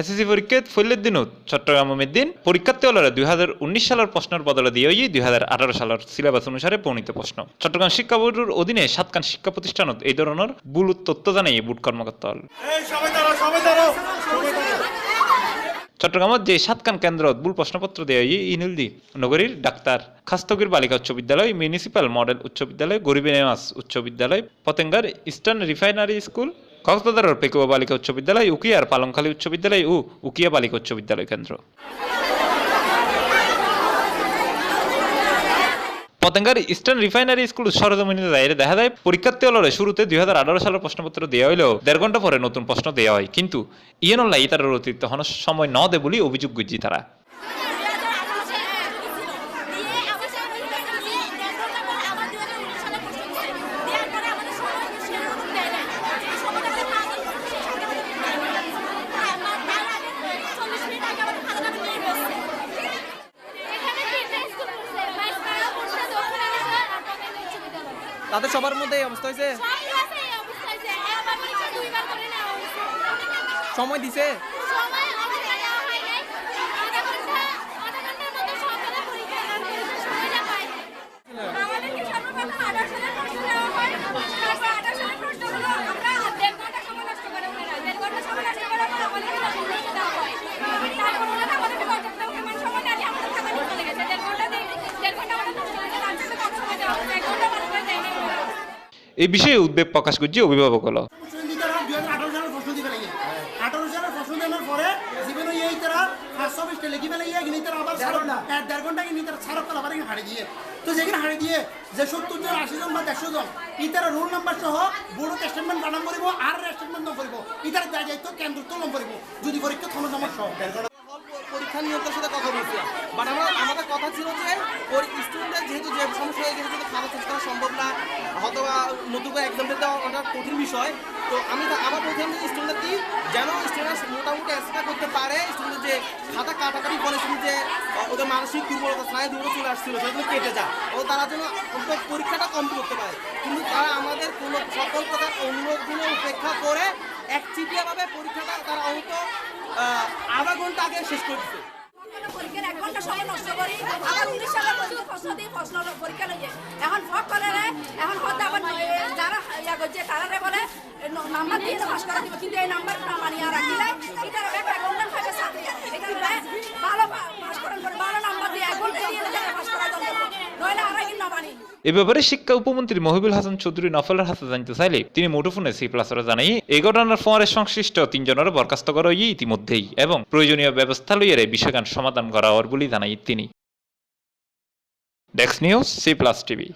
SSC পরীক্ষা ফৈলের দিনও চট্টগ্রামের দিন পরীক্ষার্থী হলরে দুই হাজার উনিশ সালের প্রশ্নের বদলে দিয়ে দুই হাজার আঠারো সালের সিলেবাস অনুসারে প্রণীত প্রশ্ন। চট্টগ্রাম শিক্ষা বোর্ডের অধীনে সাতকান শিক্ষা প্রতিষ্ঠানত এই ধরনের ভুল তথ্য জানাই বুট কর্মকর্তা হল। চট্টগ্রামত যে সাতকান কেন্দ্রত ভুল প্রশ্নপত্র দেওয়া ইনুলদি নগরীর ডাক্তার খাস্তগির বালিকা উচ্চ বিদ্যালয় মিউনিসিপাল মডেল উচ্চ বিদ্যালয় গরিবী নেওয়াজ উচ্চ বিদ্যালয় পতেঙ্গার ইস্টার্ন রিফাইনারি স্কুল কক্সবাজারের পেকুয়া বালিকা উচ্চ বিদ্যালয়, উকিয়ার পালংখালী উচ্চ বিদ্যালয় ও উকিয়া বালিকা উচ্চ বিদ্যালয় কেন্দ্র। পতেঙ্গার ইস্টার্ন রিফাইনারি স্কুল সরজমিনে দায়ের দেখা যায়, পরীক্ষার্থী হলরে শুরুতে দুই হাজার আঠারো সালের প্রশ্নপত্র দেওয়া হইলেও দেড় ঘণ্টা পরে নতুন প্রশ্ন দেওয়া হয়। কিন্তু ইয়েনল্লা ইতারের অতিরিক্ত হন, সময় ন দে বলে অভিযোগ গুজি তারা। তাদের সবার মধ্যে এই অবস্থা হয়েছে? সময় দিছে? দেড় ঘণ্টা আমাদের দেড় ঘণ্টা এক ঘণ্টা পার করে দেয়নি ওনারা এই বিষয়ে উদ্বেগ প্রকাশ করছে অভিভাবক হল। সহ আর যাইতো কেন্দ্র যদি পরীক্ষা থন পরীক্ষা সাথে আমাদের কথা ছিল যে স্টুডেন্টদের যেহেতু যে সমস্যা হয়ে গেছে খাতা চেঞ্জ করা সম্ভব না হয়তো বা নতুন করে এক্সাম দিতে অনেক কঠিন বিষয়। তো আমি আমার যে কি যেন স্টুডেন্ট মোটামুটি অ্যান্সার করতে পারে স্টুডেন্ট যে খাতা কাটাকাটি করে শুধু যে ওদের মানসিক দুর্বলতা স্নায়ু দুর্বল চলে আসছিল সেগুলো কেটে যায় ও তারা যেন অন্তত পরীক্ষাটা কমপ্লিট করতে পারে। কিন্তু তারা আমাদের কোনো সকল প্রকার অনুরোধগুলো উপেক্ষা করে একচিটিয়াভাবে পরীক্ষাটা তারা অন্ত আহ, আধা ঘণ্টা আগে শেষ করে নাম্বার দিয়ে করা দিব। কিন্তু এই নাম্বার না মানিয়ে রাখিলে এটা এক এক ঘণ্টা খাবে ছাত্রী এটা ভালো পাস ভালো নাম্বার দিয়ে পাস করা মানি এ ব্যাপারে শিক্ষা উপমন্ত্রী মহিবুল হাসান চৌধুরী নফলের হাতে জানতে চাইলে তিনি মুঠোফোনে সি প্লাসরা জানাই, এই ঘটনার পরে সংশ্লিষ্ট তিনজনের বরখাস্ত করা হই ইতিমধ্যেই এবং প্রয়োজনীয় ব্যবস্থা লইয়ে বিষয়গান সমাধান করা হওয়ার বলে জানাই তিনি। ডেক্স নিউজ সি প্লাস টিভি